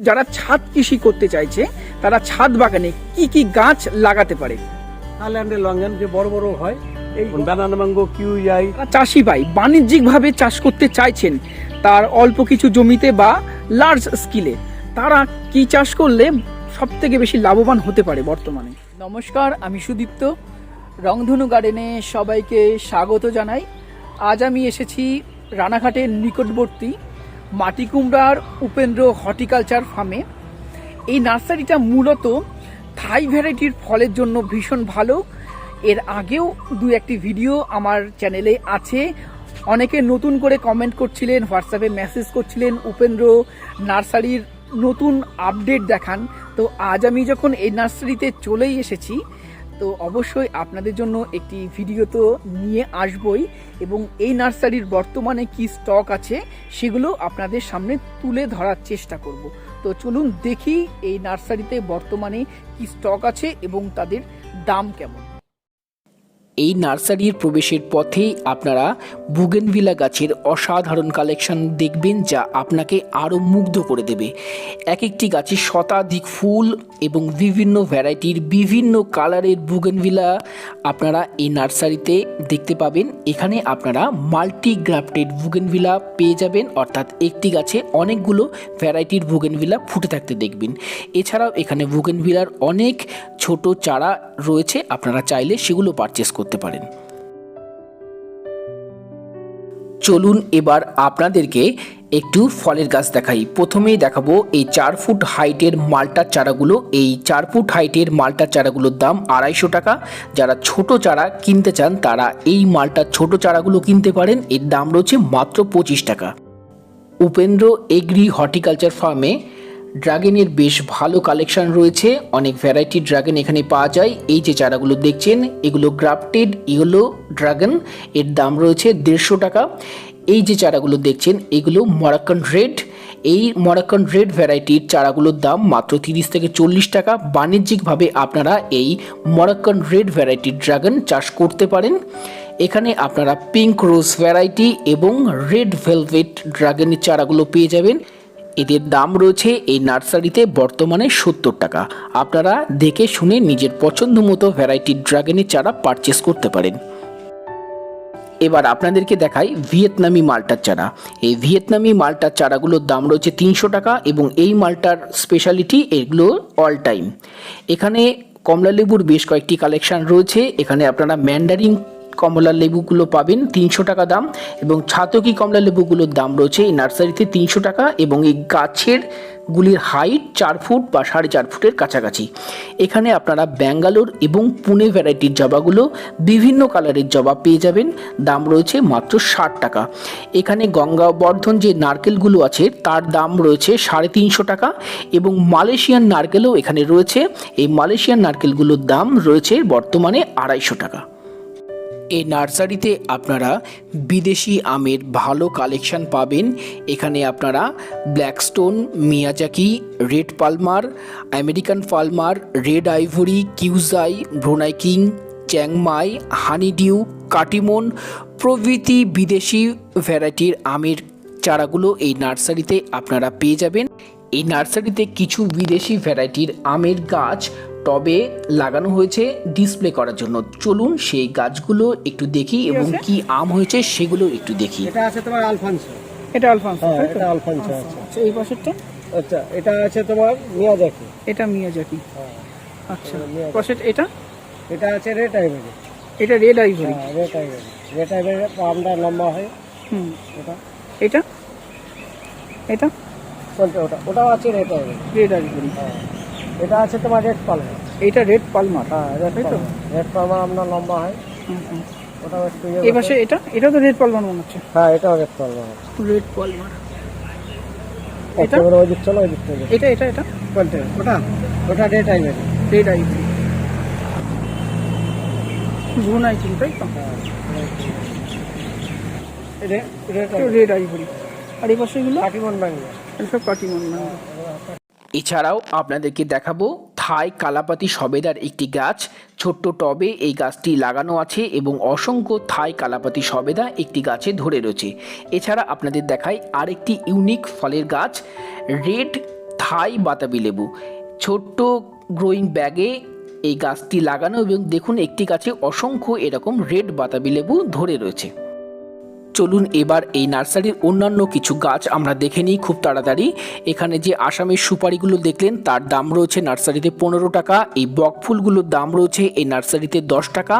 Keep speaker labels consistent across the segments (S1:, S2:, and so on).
S1: যারা ছাদ কৃষি করতে চাইছে তারা ছাদ বাগানে কি কি গাছ লাগাতে পারে?
S2: থাইল্যান্ডের লঙ্ঘন যে বড় বড় হয় এই বানানা ম্যাঙ্গো
S1: যারা চাষি ভাই বাণিজ্যিকভাবে চাষ করতে চাইছেন তার অল্প কিছু জমিতে বা লার্জ স্কিলে তারা কি চাষ করলে সব থেকে বেশি লাভবান হতে পারে বর্তমানে? নমস্কার আমি সুদীপ্ত। রংধনু গার্ডেনে সবাইকে স্বাগত জানাই। আজ আমি এসেছি রানাঘাটের নিকটবর্তী মাটিকুমড়ার উপেন্দ্র হর্টিকালচার ফার্মে। এই নার্সারিটা মূলত থাই ভ্যারাইটির ফলের জন্য ভীষণ ভালো। এর আগেও দু একটি ভিডিও আমার চ্যানেলে আছে। অনেকে নতুন করে কমেন্ট করছিলেন হোয়াটসঅ্যাপে মেসেজ করছিলেন, উপেন্দ্র নার্সারির নতুন আপডেট দেখান। তো আজ আমি যখন এই নার্সারিতে চলেই এসেছি তো অবশ্যই আপনাদের জন্য একটি ভিডিও তো নিয়ে আসবই এবং এই নার্সারির বর্তমানে কি স্টক আছে সেগুলো আপনাদের সামনে তুলে ধরার চেষ্টা করব। তো চলুন দেখি এই নার্সারিতে বর্তমানে কি স্টক আছে এবং তাদের দাম কেমন। এই নার্সারির প্রবেশের পথেই আপনারা বুগেনভিলা গাছের অসাধারণ কালেকশন দেখবেন যা আপনাকে আরও মুগ্ধ করে দেবে। এক একটি গাছে শতাধিক ফুল এবং বিভিন্ন ভ্যারাইটির বিভিন্ন কালারের বুগেনভিলা আপনারা এই নার্সারিতে দেখতে পাবেন। এখানে আপনারা মাল্টি গ্রাফটেড বুগেনভিলা পেয়ে যাবেন, অর্থাৎ একটি গাছে অনেকগুলো ভ্যারাইটির বুগেনভিলা ফুটে থাকতে দেখবেন। এছাড়াও এখানে বুগেনভিলার অনেক ছোট চারা রয়েছে, আপনারা চাইলে সেগুলো পারচেস করতে পারেন। চলুন এবার আপনাদেরকে একটু ফলের গাছ দেখাই। প্রথমেই দেখাবো এই চার ফুট হাইটের মালটার চারাগুলো। এই চার ফুট হাইটের মালটার চারাগুলোর দাম আড়াইশো টাকা। যারা ছোট চারা কিনতে চান, তারা এই মালটার ছোট চারাগুলো কিনতে পারেন। এর দাম রয়েছে মাত্র পঁচিশ টাকা। উপেন্দ্র এগ্রি হর্টিকালচার ফার্মে ড্রাগনের বেশ ভালো কালেকশন রয়েছে। অনেক ভ্যারাইটি ড্রাগন এখানে পাওয়া যায়। এই যে চারাগুলো দেখছেন, এগুলো গ্রাফটেড ইয়েলো ড্রাগন এর দাম রয়েছে দেড়শো টাকা। এই যে চারাগুলো দেখছেন, এগুলো মরাক্কান রেড এই মরাক্কান রেড ভ্যারাইটির চারাগুলোর দাম মাত্র তিরিশ থেকে চল্লিশ টাকা। বাণিজ্যিকভাবে আপনারা এই মরাক্কান রেড ভ্যারাইটির ড্রাগন চাষ করতে পারেন। এখানে আপনারা পিঙ্ক রোজ ভ্যারাইটি এবং রেড ভেলভেট ড্রাগনের চারাগুলো পেয়ে যাবেন। এদের দাম রয়েছে এই নার্সারিতে বর্তমানে সত্তর টাকা। আপনারা দেখে শুনে নিজের পছন্দ মতো ভ্যারাইটির ড্রাগনের চারা পারচেস করতে পারেন। এবার আপনাদেরকে দেখাই ভিয়েতনামি মালটার চারা। এই ভিয়েতনামি মালটার চারাগুলোর দাম রয়েছে তিনশো টাকা এবং এই মালটার স্পেশালিটি এগুলো অল টাইম এখানে কমলা লেবুর বেশ কয়েকটি কালেকশন রয়েছে। এখানে আপনারা ম্যান্ডারিন কমলা লেবুগুলো পাবেন তিনশো টাকা দাম এবং ছাতকি কমলা লেবুগুলোর দাম রয়েছে এই নার্সারিতে তিনশো টাকা এবং এই গাছের গুলির হাইট চার ফুট বা সাড়ে চার ফুটের কাছাকাছি। এখানে আপনারা ব্যাঙ্গালোর এবং পুনে ভ্যারাইটির জবাগুলো বিভিন্ন কালারের জবা পেয়ে যাবেন। দাম রয়েছে মাত্র ষাট টাকা। এখানে গঙ্গাবর্ধন যে নারকেলগুলো আছে তার দাম রয়েছে সাড়ে তিনশো টাকা এবং মালয়েশিয়ান নারকেলও এখানে রয়েছে। এই মালয়েশিয়ান নারকেলগুলোর দাম রয়েছে বর্তমানে আড়াইশো টাকা। এই নার্সারিতে আপনারা বিদেশি আমের ভালো কালেকশন পাবেন। এখানে আপনারা Blackstone Miyazaki red Palmer American Palmer red ivory কিউজাই Brunei king Chiang Mai honeydew Katimon প্রভৃতি বিদেশি ভ্যারাইটির আমের চারাগুলো এই নার্সারিতে আপনারা পেয়ে যাবেন। এই নার্সারিতে কিছু বিদেশি ভ্যারাইটির আমের গাছ টবে লাগানো হয়েছে ডিসপ্লে করার জন্য। চলুন সেই গাছগুলো একটু দেখি এবং? কি আম হয়েছে সেগুলো একটু দেখি।
S2: এটা আছে তোমার আলফানসো।
S1: এটা আলফান্সো
S2: হ্যাঁ এটা আলফানসো আছে।
S1: আচ্ছা এই পাশেরটা?
S2: আচ্ছা এটা আছে তোমার মিয়াজাকি।
S1: এটা মিয়াজাকি।
S2: হ্যাঁ
S1: আচ্ছা। পাশের এটা?
S2: এটা আছে রেড আইভরি।
S1: এটা রেড আইভরি।
S2: হ্যাঁ রেড আইভরি। রেড আইভরি পামটা লম্বা হয়।
S1: হুম। এটা? এটা?
S2: কোনটা ওটা। ওটাও আছে রেড আইভরি।
S1: Red ivory.
S2: হ্যাঁ এটা আছে তোমার রেড পালমার
S1: এটা রেড পালমার
S2: হ্যাঁ রেড
S1: তো?
S2: পালমার রেড পালমার আপনার লম্বা হয়। ওটাও একটু ইয়ে
S1: এই পাশে এটা? এটা তো রেড পালমার মনে হচ্ছে।
S2: হ্যাঁ এটাও রেড পালমার
S1: রেড পালমার এটা?
S2: একেবারে ওই দিক চলো ওই দিক
S1: এটা এটা এটা?
S2: কোনটা ওটা? ওটা রেড
S1: রেড তাই তো?
S2: হ্যাঁ রেড রেড
S1: আইভরি আর এই
S2: কাটিমন
S1: কাটিমন না এছাড়াও আপনাদেরকে দেখাবো থাই কালাপাতি সবেদার একটি গাছ। ছোট্ট টবে এই গাছটি লাগানো আছে এবং অসংখ্য থাই কালাপাতি সবেদা একটি গাছে ধরে রয়েছে। এছাড়া আপনাদের দেখায় আরেকটি ইউনিক ফলের গাছ, রেড থাই বাতাবি লেবু। ছোট্ট গ্রোয়িং ব্যাগে এই গাছটি লাগানো এবং দেখুন একটি গাছে অসংখ্য এরকম রেড বাতাবি লেবু ধরে রয়েছে। চলুন এবার এই নার্সারির অন্যান্য কিছু গাছ আমরা দেখে নিই খুব তাড়াতাড়ি। এখানে যে আসামের সুপারিগুলো দেখলেন, তার দাম রয়েছে নার্সারিতে পনেরো টাকা, এই বক ফুলগুলোর দাম রয়েছে এই নার্সারিতে দশ টাকা,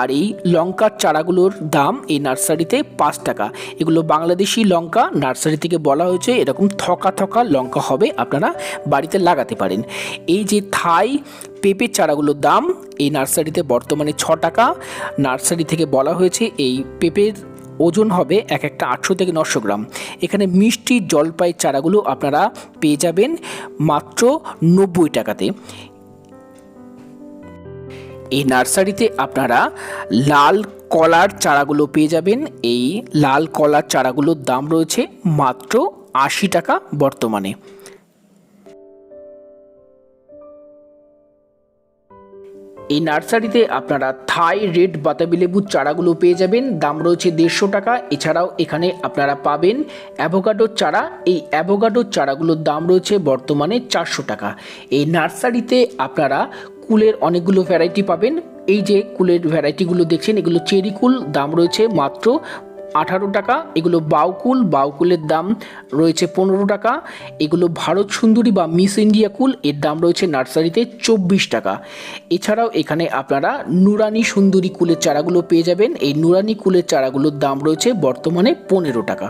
S1: আর এই লঙ্কার চারাগুলোর দাম এই নার্সারিতে পাঁচ টাকা। এগুলো বাংলাদেশি লঙ্কা, নার্সারি থেকে বলা হয়েছে এরকম থকা থকা লঙ্কা হবে, আপনারা বাড়িতে লাগাতে পারেন। এই যে থাই পেঁপের চারাগুলোর দাম, এই নার্সারিতে বর্তমানে ছ টাকা, নার্সারি থেকে বলা হয়েছে এই পেঁপের ওজন হবে এক একটা আটশো থেকে নশো গ্রাম। এখানে মিষ্টি জলপাই চারাগুলো আপনারা পেয়ে যাবেন মাত্র নব্বই টাকাতে। এই নার্সারিতে আপনারা লাল কলার চারাগুলো পেয়ে যাবেন। এই লাল কলার চারাগুলোর দাম রয়েছে মাত্র আশি টাকা বর্তমানে। এই নার্সারিতে আপনারা থাই, রেড, বাতাবি লেবুর চারাগুলো পেয়ে যাবেন। দাম রয়েছে দেড়শো টাকা। এছাড়াও এখানে আপনারা পাবেন অ্যাভোকাডোর চারা। এই অ্যাভোকাডোর চারাগুলোর দাম রয়েছে বর্তমানে চারশো টাকা। এই নার্সারিতে আপনারা কুলের অনেকগুলো ভ্যারাইটি পাবেন। এই যে কুলের ভ্যারাইটিগুলো দেখছেন, এগুলো চেরি কুল। দাম রয়েছে মাত্র আঠারো টাকা এগুলো বাউকুল বাউকুলের দাম রয়েছে পনেরো টাকা। এগুলো ভারত সুন্দরী বা মিস ইন্ডিয়া কুল এর দাম রয়েছে নার্সারিতে চব্বিশ টাকা। এছাড়াও এখানে আপনারা নুরানি সুন্দরী কুলের চারাগুলো পেয়ে যাবেন। এই নুরানি কুলের চারাগুলোর দাম রয়েছে বর্তমানে পনেরো টাকা।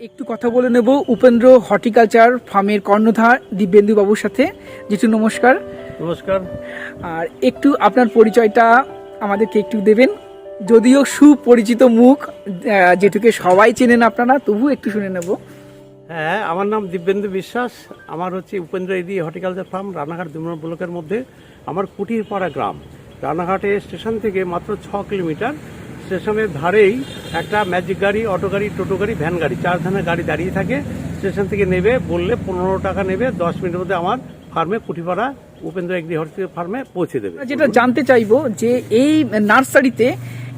S3: একটু কথা বলে নেব উপেন্দ্র হর্টিকালচার ফার্মের কর্ণধার দিব্যেন্দু বাবুর সাথে। যেটু নমস্কার।
S2: নমস্কার।
S3: আর একটু আপনার পরিচয়টা আমাদেরকে একটু দেবেন। যদিও সুপরিচিত মুখ যেটুকে সবাই চেনেন আপনারা তবু একটু শুনে নেব।
S2: হ্যাঁ আমার নাম দিব্যেন্দু বিশ্বাস। আমার হচ্ছে উপেন্দ্র এদি হর্টিকালচার ফার্ম, রানাঘাট দুমরা ব্লকের মধ্যে। আমার কুটিরপাড়া গ্রাম। রানাঘাটে স্টেশন থেকে মাত্র ছ কিলোমিটার। স্টেশনের ধারেই একটা ম্যাজিক গাড়ি, অটো গাড়ি, টোটো গাড়ি, ভ্যান গাড়ি, চার ধরনের গাড়ি দাঁড়িয়ে থাকে। স্টেশন থেকে নেবে, বললে পনেরো টাকা নেবে, দশ মিনিটের মধ্যে আমার ফার্মে কুটিপাড়া উপেন্দ্র এগ্রি হর্টিকালচার ফার্মে পৌঁছে দেবে।
S3: যেটা জানতে চাইব যে এই নার্সারিতে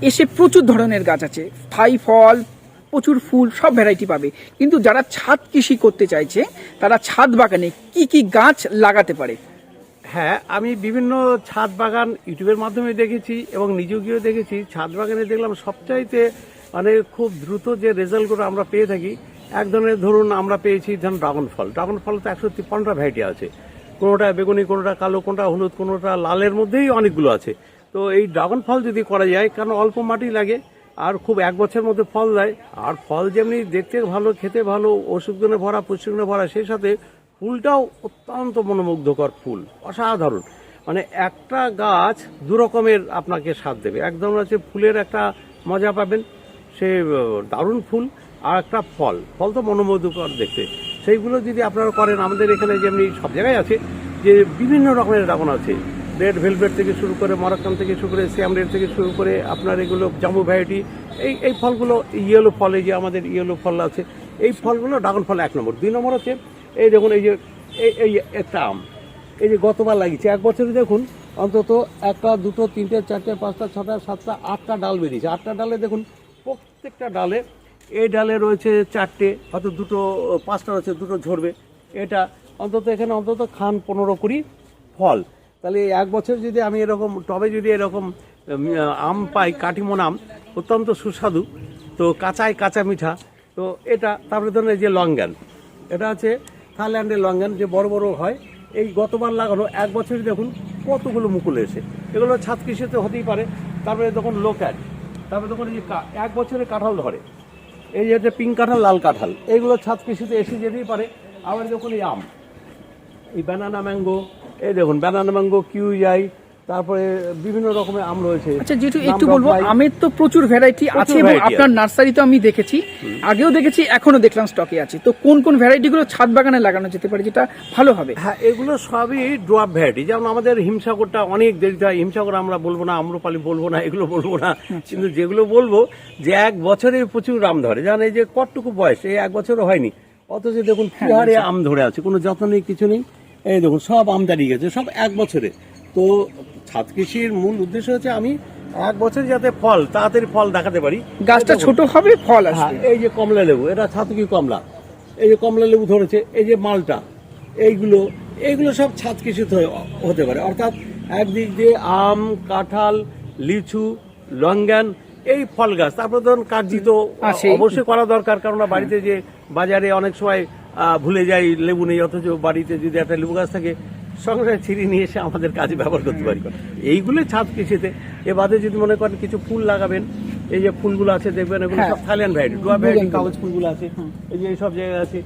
S3: এসে প্রচুর ধরনের গাছ আছে। থাই ফল প্রচুর ফুল সব ভ্যারাইটি পাবে। কিন্তু যারা ছাদ কৃষি করতে চাইছে তারা ছাদ বাগানে কি কি গাছ লাগাতে পারে?
S2: হ্যাঁ আমি বিভিন্ন ছাদ বাগান ইউটিউবের মাধ্যমে দেখেছি এবং নিজেও গিয়েও দেখেছি। ছাদ বাগানে দেখলাম সবচাইতে মানে খুব দ্রুত যে রেজাল্টগুলো আমরা পেয়ে থাকি। এক ধরনের ধরুন আমরা পেয়েছি ধরুন ড্রাগন ফল। ড্রাগন ফল তো একশো তিপ্পান্নটা ভ্যারাইটি আছে। কোনোটা বেগুনি, কোনোটা কালো, কোনোটা হলুদ, কোনোটা লালের মধ্যেই অনেকগুলো আছে। তো এই ড্রাগন ফল যদি করা যায়, কারণ অল্প মাটি লাগে, আর খুব এক বছরের মধ্যে ফল দেয়, আর ফল যেমনি দেখতে ভালো, খেতে ভালো, ওষুধ গুণে ভরা পুষ্টিগুণে ভরা, সেই সাথে ফুলটাও অত্যন্ত মনোমুগ্ধকর ফুল, অসাধারণ। মানে একটা গাছ দু রকমের আপনাকে স্বাদ দেবে। একদম হচ্ছে ফুলের একটা মজা পাবেন, সে দারুণ ফুল, আর একটা ফল। ফল তো মনোমুগ্ধকর দেখতে। সেইগুলো যদি আপনারা করেন, আমাদের এখানে যেমনি সব জায়গায় আছে, যে বিভিন্ন রকমের ড্রাগন আছে। রেড ভেলভেট থেকে শুরু করে, মরাক্কান থেকে শুরু করে, শ্যাম রেড থেকে শুরু করে, আপনার এগুলো জাম্বু ভ্যারাইটি, এই এই ফলগুলো ইয়েলো ফল যে আমাদের ইয়েলো ফল আছে, এই ফলগুলো ড্রাগন ফল এক নম্বর। দুই নম্বর হচ্ছে, এই দেখুন, এই যে, এই এই একটা আম। এই যে গতবার লাগিয়েছে। এক বছরে দেখুন, অন্তত একটা, দুটো, তিনটে, চারটে, পাঁচটা, ছটা, সাতটা, আটটা ডাল বেরিয়েছে। আটটা ডালে দেখুন, প্রত্যেকটা ডালে এই ডালে রয়েছে চারটে হয়তো দুটো, পাঁচটা রয়েছে, দুটো ঝরবে। এটা অন্তত এখানে অন্তত খান পনেরো কুড়ি ফল। তাহলে এক বছর যদি আমি এরকম, টবে যদি এরকম আম পাই, কাটিমন আম, অত্যন্ত সুস্বাদু। তো কাঁচায় কাঁচা মিঠা। তো এটা, তারপরে ধরুন এই যে লঙ্গান। এটা আছে থাইল্যান্ডের লঙ্গান, যে বড় বড় হয়। এই গতবার লাগানো, এক বছরই দেখুন কতগুলো মুকুল এসে। এগুলো ছাদ কৃষিতে হতেই পারে। তারপরে দেখুন লোক্যাট তারপরে দেখুন এই যে এক বছরে কাঁঠাল ধরে। এই যে হচ্ছে পিঙ্ক কাঁঠাল, লাল কাঁঠাল, এইগুলো ছাদ কৃষিতে এসে যেতেই পারে। আবার দেখুন এই আম, এই ব্যানানা ম্যাঙ্গো এই দেখুন ব্যানানা ম্যাঙ্গো কিউ কিউজাই তারপরে বিভিন্ন রকমের আম রয়েছে।
S3: আচ্ছা যেটু একটু বলব আমের তো প্রচুর ভ্যারাইটি আছে এবং আপনার নার্সারি তো আমি দেখেছি। আগেও দেখেছি এখনও দেখলাম স্টকে আছে। তো কোন কোন ভ্যারাইটি গুলো ছাদ বাগানে লাগানো যেতে পারে যেটা ভালো হবে?
S2: হ্যাঁ এগুলো সবই ড্রপ ভ্যারাইটি যেমন আমাদের হিমসাগরটা অনেক দেরিতে হয় হিমসাগর আমরা বলব না আম্রপালি বলব না এগুলো বলব না। কিন্তু যেগুলো বলব যে এক বছরে প্রচুর আম ধরে। জানেন এই যে কতটুকু বয়স এই এক বছরও হয়নি। অথচ দেখুন কি হারে আম ধরে আছে। কোনো যত্ন নেই কিছু নেই। এই দেখুন সব আম দাঁড়িয়ে গেছে সব এক বছরে তো ছাদ কৃষির মূল উদ্দেশ্য হচ্ছে আমি এক বছর যাতে ফল তাড়াতাড়ি ফল দেখাতে পারি।
S3: গাছটা। ছোট হবে ফল
S2: হ্যাঁ,
S3: আসবে।
S2: এই যে কমলা লেবু এটা ছাতকি কমলা? এই যে কমলা লেবু ধরেছে এই যে মালটা এইগুলো এইগুলো সব ছাদ কৃষিতে হতে পারে। অর্থাৎ একদিক দিয়ে আম কাঁঠাল লিচু লঙ্গান এই ফল গাছ। তারপর ধরুন কাগজি তো অবশ্যই করা দরকার কারণ বাড়িতে যে বাজারে অনেক সময় ভুলে যাই লেবু নেই অথচ বাড়িতে যদি একটা লেবু গাছ থাকে সঙ্গে ছিঁড়ে নিয়ে এসে আমাদের কাজে ব্যবহার করতে পারি। এইগুলো ছাদ কৃষিতে। এ বাদে যদি মনে করেন কিছু ফুল লাগাবেন এই যে ফুলগুলো আছে দেখবেন এগুলো
S3: হ্যাঁ।
S2: সব থাইল্যান্ড ভ্যারাইটি ডুয়া ভ্যারাইটি কাগজ ফুলগুলো আছে। এই যে সব জায়গায় আছে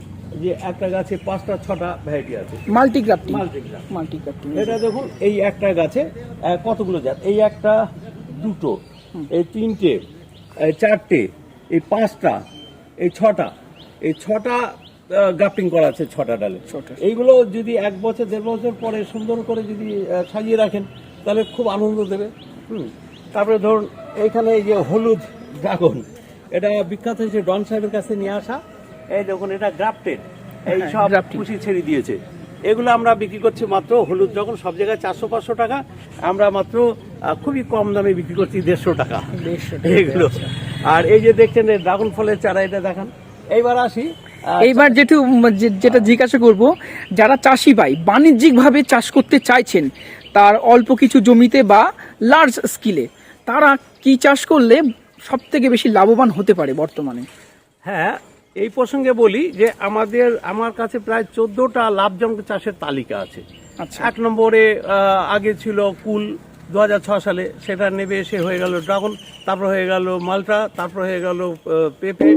S2: যে একটা গাছে পাঁচটা ছটা ভ্যারাইটি আছে।
S3: Multi grafting
S2: Multi-graft।
S3: Multi grafting
S2: এটা দেখুন এই একটা গাছে কতগুলো জাত? এই একটা দুটো এই তিনটে এই চারটে এই পাঁচটা এই ছটা এই ছটা গ্রাফটিং করা আছে ছটা ডালে।
S3: ছটা।
S2: এইগুলো যদি এক বছর দেড় বছর পরে সুন্দর করে যদি সাজিয়ে রাখেন তাহলে খুব আনন্দ দেবে। হুম। তারপরে ধরুন এইখানে এই যে হলুদ ড্রাগন এটা বিখ্যাত হয়েছে ডন সাহেবের কাছে নিয়ে আসা। এই দেখুন এটা গ্রাফটেড। এই
S3: হ্যাঁ,
S2: সব। কুশি ছেড়ে দিয়েছে। এগুলো আমরা বিক্রি করছি মাত্র হলুদ যখন সব জায়গায় চারশো পাঁচশো টাকা। আমরা মাত্র খুবই কম দামে বিক্রি করছি দেড়শো টাকা।
S3: 150 টাকা,
S2: এগুলো। আর এই যে দেখছেন ড্রাগন ফলের চারা এটা দেখান। এইবার আসি
S3: এইবার যেটু যে- যেটা জিজ্ঞাসা করব যারা চাষি ভাই বাণিজ্যিকভাবে চাষ করতে চাইছেন তার অল্প কিছু জমিতে বা লার্জ স্কিলে তারা কি চাষ করলে সব থেকে বেশি লাভবান হতে পারে বর্তমানে?
S2: হ্যাঁ এই প্রসঙ্গে বলি যে আমাদের আমার কাছে প্রায় চোদ্দটা লাভজনক চাষের তালিকা আছে।
S3: আচ্ছা।
S2: এক নম্বরে আগে ছিল কুল দু সালে সেটা নেবে এসে হয়ে গেল ড্রাগন, তারপর হয়ে গেল মালটা, তারপর হয়ে গেল পেঁপে,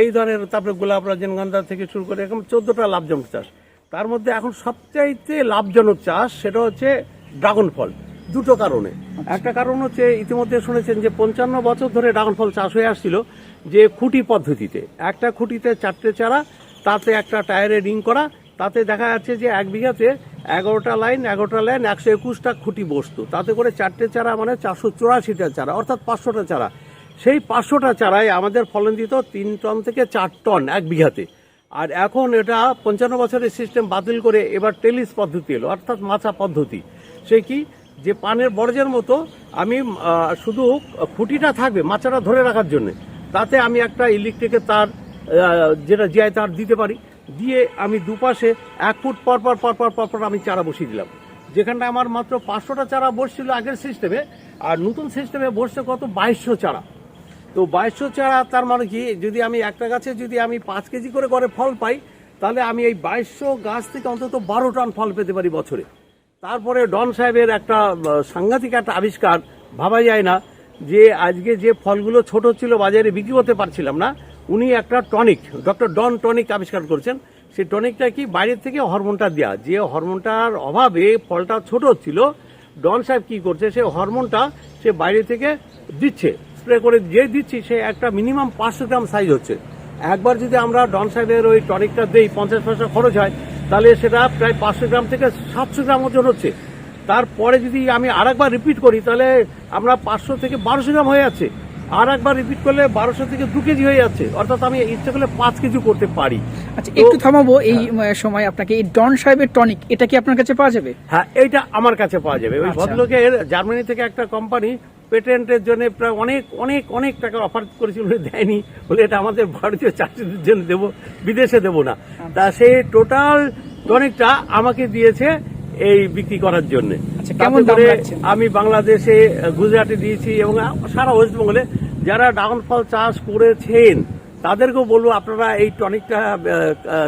S2: এই ধরনের, তারপরে গোলাপ রজনীগন্ধা থেকে শুরু করে এরকম চোদ্দোটা লাভজনক চাষ। তার মধ্যে এখন সবচাইতে লাভজনক চাষ সেটা হচ্ছে ড্রাগন ফল, দুটো কারণে। একটা কারণ হচ্ছে, ইতিমধ্যে শুনেছেন যে পঞ্চান্ন বছর ধরে ড্রাগন ফল চাষ হয়ে আসছিল যে খুঁটি পদ্ধতিতে। একটা খুঁটিতে চারটে চারা, তাতে একটা টায়ারে রিং করা তাতে দেখা যাচ্ছে যে এক বিঘাতে এগারোটা লাইন এগারোটা লাইন একশো একুশটা খুঁটি বসতো। তাতে করে চারটে চারা মানে চারশো চুরাশিটা চারা, অর্থাৎ পাঁচশোটা চারা। সেই পাঁচশোটা চারায় আমাদের ফলন দিত তিন টন থেকে চার টন এক বিঘাতে। আর এখন এটা পঞ্চান্ন বছরের সিস্টেম বাতিল করে এবার টেলিস পদ্ধতি এলো, অর্থাৎ মাছা পদ্ধতি। সে কি? যে পানের বর্জ্যের মতো আমি শুধু খুঁটিটা থাকবে মাচাটা ধরে রাখার জন্য। তাতে আমি একটা ইলেকট্রিকের তার যেটা জিআই তার দিতে পারি। দিয়ে আমি দুপাশে এক ফুট পর পর পর পর পর পর আমি চারা বসিয়ে দিলাম। যেখানটা আমার মাত্র পাঁচশোটা চারা বসছিল আগের সিস্টেমে, আর নতুন সিস্টেমে বসছে কত? বাইশশো চারা। তো বাইশশো চারা, তার মানে কি, যদি আমি একটা গাছে যদি আমি পাঁচ কেজি করে করে ফল পাই, তাহলে আমি এই বাইশশো গাছ থেকে অন্তত বারো টন ফল পেতে পারি বছরে। তারপরে ডন সাহেবের একটা সাংঘাতিক একটা আবিষ্কার, ভাবা যায় না, যে আজকে যে ফলগুলো ছোট ছিল বাজারে বিক্রি করতে পারছিলাম না উনি একটা টনিক, ডক্টর ডন টনিক আবিষ্কার করেছেন। সেই টনিকটা কি বাইরের থেকে হরমোনটা দেওয়া যে হরমোনটার অভাবে ফলটা ছোট ছিল, ডন সাহেব কি করছে, সে হরমোনটা সে বাইরে থেকে দিচ্ছে। স্প্রে করে যে দিচ্ছি, সে একটা মিনিমাম পাঁচশো গ্রাম সাইজ হচ্ছে। একবার যদি আমরা ডন সাহেবের ওই টনিকটা দেই, পঞ্চাশ পয়সা খরচ হয়, তাহলে সেটা প্রায় পাঁচশো গ্রাম থেকে সাতশো গ্রাম ওজন হচ্ছে। তারপরে যদি আমি আরেকবার রিপিট করি, তাহলে আমরা পাঁচশো থেকে বারোশো গ্রাম হয়ে যাচ্ছে। আর একবার রিপিট করলে বারোশো থেকে দু কেজি হয়ে যাচ্ছে। অর্থাৎ আমি ইচ্ছে করলে পাঁচ কেজি করতে পারি।
S3: আচ্ছা একটু থামাবো এই সময় আপনাকে। এই ডন সাহেবের টনিক এটা কি আপনার কাছে পাওয়া যাবে?
S2: হ্যাঁ এইটা আমার কাছে পাওয়া যাবে। ওই
S3: আচ্ছা।
S2: ভদ্রলোকের জার্মানি থেকে একটা কোম্পানি পেটেন্টের জন্য প্রায় অনেক অনেক অনেক টাকা অফার করেছিল দেয়নি। বলে এটা আমাদের ভারতীয় চাষিদের জন্য দেবো বিদেশে দেবো না। তা সেই টোটাল টনিকটা আমাকে দিয়েছে। এই বিক্রি করার জন্য।
S3: আচ্ছা?
S2: আমি বাংলাদেশে গুজরাটে দিয়েছি এবং সারা ওয়েস্ট বেঙ্গলে যারা ড্রাগন ফল চাষ করেছেন তাদেরকেও বলব আপনারা এই টনিকটা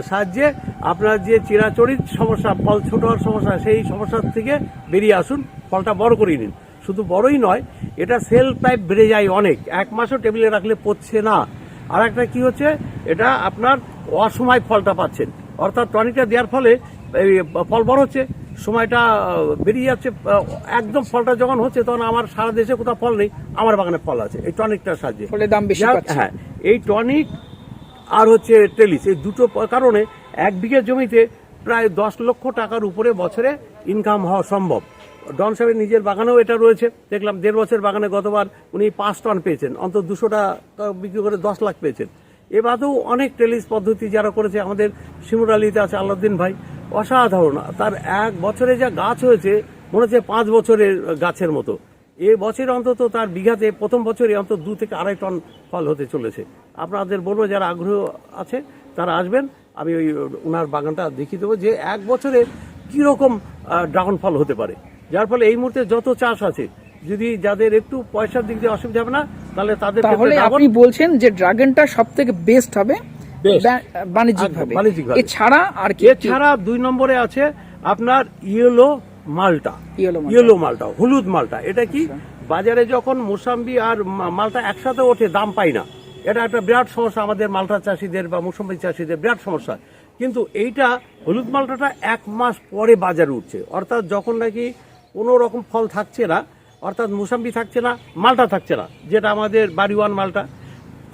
S2: সাহায্যে আপনার যে চিরাচরিত সমস্যা ফল ছোট হওয়ার সমস্যা সেই সমস্যার থেকে বেরিয়ে আসুন ফলটা বড় করে নিন। শুধু বড়ই নয় এটা সেল টাইপ বেড়ে যায় অনেক। এক মাসও টেবিলে রাখলে পড়ছে না। আর একটা কি হচ্ছে এটা আপনার অসময় ফলটা পাচ্ছেন। অর্থাৎ টনিকটা দেওয়ার ফলে ফল বড় হচ্ছে। সময়টা বেরিয়ে যাচ্ছে একদম ফলটা যখন হচ্ছে তখন আমার সারা দেশে কোথাও ফল নেই আমার বাগানে ফল আছে এই টনিকটার সাহায্যে।
S3: ফলে দাম বেশি
S2: হ্যাঁ এই টনিক আর হচ্ছে টেলিস এই দুটো কারণে এক বিঘা জমিতে প্রায় দশ লক্ষ টাকার উপরে বছরে ইনকাম হওয়া সম্ভব। ডন সাহেবের নিজের বাগানেও এটা রয়েছে দেখলাম দেড় বছর বাগানে গতবার উনি পাঁচ টন পেয়েছেন অন্তত দুশোটা বিক্রি করে দশ লাখ পেয়েছেন। এ বাদেও অনেক টেলিস পদ্ধতি যারা করেছে, আমাদের শিমুর আলীতে আছে আল্লাউদ্দিন ভাই, অসাধারণ। তার এক বছরে যা গাছ হয়েছে, মনে হচ্ছে পাঁচ বছরের গাছের মতো। এ বছর অন্তত তার বিঘাতে, প্রথম বছরে অন্তত দু থেকে আড়াই টন ফল হতে চলেছে। আপনাদের বলব, যারা আগ্রহ আছে, তারা আসবেন। আমি ওই ওনার বাগানটা দেখিয়ে দেবো যে এক বছরে কীরকম ড্রাগন ফল হতে পারে। যার ফলে এই মুহূর্তে যত চাষ আছে যদি যাদের একটু পয়সার দিক দিয়ে অসুবিধা হবে না তাহলে তাদের
S3: তাহলে আপনি বলছেন যে ড্রাগনটা সব থেকে বেস্ট হবে বাণিজ্যিক ভাবে
S2: বাণিজ্যিকভাবে।
S3: এছাড়া আর কি
S2: এছাড়া দুই নম্বরে আছে আপনার ইয়েলো মালটা। ইয়েলো মালটা। হলুদ মালটা। এটা কি বাজারে যখন মোসাম্বি আর মালটা একসাথে ওঠে দাম পাই না। এটা একটা বিরাট সমস্যা আমাদের মালটা চাষিদের বা মোসাম্বি চাষিদের বিরাট সমস্যা। কিন্তু এইটা হলুদ মালটাটা এক মাস পরে বাজারে উঠছে। অর্থাৎ যখন নাকি কোনো রকম ফল থাকছে না অর্থাৎ মুসাম্বি থাকছে না মালটা থাকছে না যেটা আমাদের বাড়িওয়ান মালটা।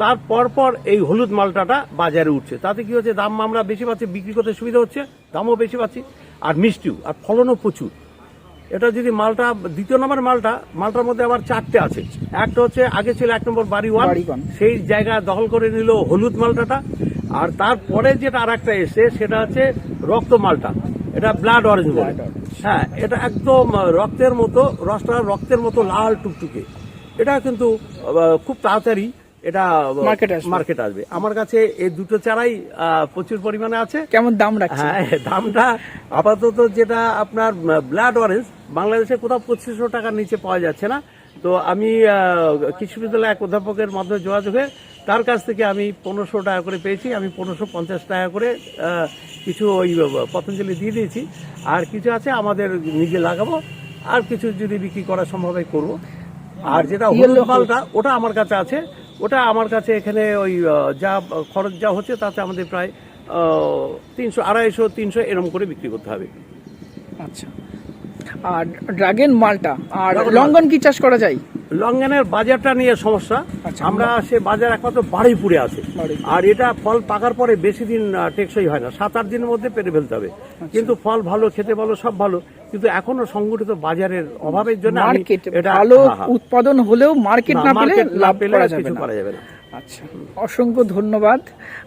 S2: তার পরপর এই হলুদ মালটাটা বাজারে উঠছে। তাতে কি হচ্ছে দাম আমরা বেশি পাচ্ছি বিক্রি করতে সুবিধা হচ্ছে দামও বেশি পাচ্ছি আর মিষ্টিও আর ফলনও প্রচুর। এটা যদি মালটা দ্বিতীয় নম্বর মালটা মালটার মধ্যে আবার চারটে আছে। একটা হচ্ছে আগে ছিল এক নম্বর বাড়ি ওয়ান সেই জায়গা দখল করে নিল হলুদ মালটাটা। আর তারপরে যেটা আর একটা এসে সেটা হচ্ছে রক্ত মালটা। এটা ব্লাড অরেঞ্জ বলে। হ্যাঁ এটা একদম রক্তের মতো রসটা রক্তের মতো লাল টুকটুকে। এটা কিন্তু খুব তাড়াতাড়ি এটা। মার্কেট আসবে। আমার কাছে এই দুটো চারাই প্রচুর পরিমাণে আছে।
S3: কেমন দাম
S2: হ্যাঁ দামটা আপাতত যেটা আপনার ব্লাড অরেঞ্জ বাংলাদেশে কোথাও পঁচিশশো টাকার নিচে পাওয়া যাচ্ছে না। তো আমি কৃষি বিদ্যালয় এক অধ্যাপকের মাধ্যমে যোগাযোগ হয়ে তার কাছ থেকে আমি পনেরোশো টাকা করে পেয়েছি আমি পনেরোশো পঞ্চাশ টাকা করে কিছু ওই পতঞ্জলি দিয়ে দিয়েছি। আর কিছু আছে আমাদের নিজে লাগাবো আর কিছু যদি বিক্রি করা সম্ভব হয় করব। আর যেটা হলুদ মালটা ওটা আমার কাছে আছে ওটা আমার কাছে এখানে ওই যা খরচ যা হচ্ছে তাতে আমাদের প্রায় তিনশো আড়াইশো তিনশো এরকম করে বিক্রি করতে হবে।
S3: আচ্ছা। আর ড্রাগন মালটা আর লঙ্ঘন কি চাষ করা যায়?
S2: লঙ্ঘনের বাজারটা নিয়ে সমস্যা।
S3: আচ্ছা,
S2: আমরা সে বাজার একমাত্র বাড়িপুরে আছে। আর এটা ফল পাকার পরে বেশি দিন টেকসই হয় না। সাত আট দিনের মধ্যে পেরে ফেলতে হবে।
S3: আচ্ছা।
S2: কিন্তু ফল ভালো খেতে ভালো সব ভালো। কিন্তু এখনও সংগঠিত বাজারের অভাবের জন্য এটা
S3: ভালো। উৎপাদন হলেও মার্কেট
S2: না,
S3: পেলে লাভ
S2: পেলে
S3: করা যাবে
S2: কিছু করা যাবে না।
S3: আচ্ছা। অসংখ্য ধন্যবাদ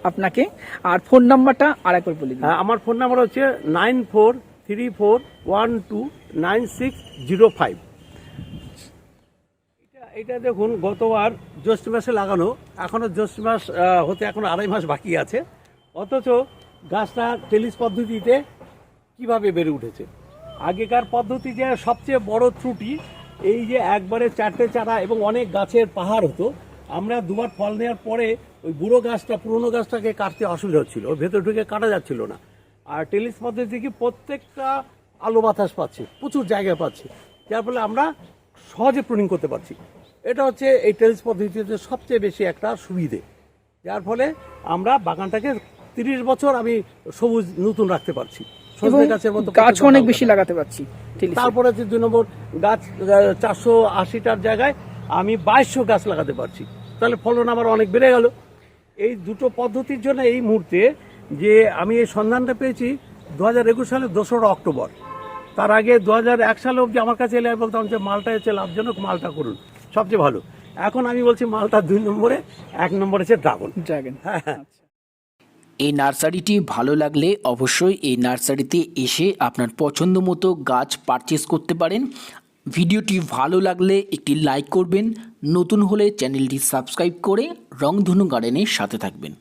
S3: আপনাকে। আর ফোন নাম্বারটা আরেকবার বলে
S2: হ্যাঁ, আমার ফোন নাম্বার হচ্ছে nine four three four one two nine six zero five. এটা দেখুন, গতবার জ্যৈষ্ঠ মাসে লাগানো। এখনও জ্যৈষ্ঠ মাস হতে এখন আড়াই মাস বাকি আছে। অথচ গাছটা টেলিস পদ্ধতিতে কীভাবে বেড়ে উঠেছে? আগেকার পদ্ধতি যে সবচেয়ে বড় ত্রুটি, এই যে একবারে চারটে চারা এবং অনেক গাছের পাহাড় হতো, আমরা দুবার ফল নেওয়ার পরে ওই বুড়ো গাছটা, পুরনো গাছটাকে কাটতে অসুবিধা হচ্ছিল ভেতর ঢুকে কাটা যাচ্ছিল না। আর টেলিস পদ্ধতি কি প্রত্যেকটা আলো বাতাস পাচ্ছে প্রচুর জায়গা পাচ্ছি। যার ফলে আমরা সহজে প্রুনিং করতে পারছি। এটা হচ্ছে এই টেলিস পদ্ধতিতে সবচেয়ে বেশি একটা সুবিধে। যার ফলে আমরা বাগানটাকে তিরিশ বছর আমি সবুজ নতুন রাখতে পারছি। সজনে গাছের মতো
S3: গাছ অনেক বেশি লাগাতে পারছি।
S2: তারপরে যে দুই নম্বর গাছ চারশো আশিটার জায়গায় আমি বাইশশো গাছ লাগাতে পারছি। তাহলে ফলন আমার অনেক বেড়ে গেল। এই দুটো পদ্ধতির জন্য এই মুহূর্তে যে আমি এই সন্ধানটা পেয়েছি দু হাজার একুশ সালের দোসরা অক্টোবর। তার আগে দু হাজার এক সালে অবধি আমার কাছে এলে বলতাম যে মালটা হচ্ছে লাভজনক মালটা করুন। সবচেয়ে ভালো। এখন আমি বলছি মালটা দুই নম্বরে এক নম্বরে হচ্ছে ড্রাগন।
S3: ড্রাগন।
S2: হ্যাঁ হ্যাঁ।
S1: এই নার্সারিটি ভালো লাগলে অবশ্যই এই নার্সারিতে এসে আপনার পছন্দ মতো গাছ পারচেস করতে পারেন। ভিডিওটি ভালো লাগলে একটি লাইক করবেন। নতুন হলে চ্যানেলটি সাবস্ক্রাইব করে রংধনু গার্ডেনের সাথে থাকবেন।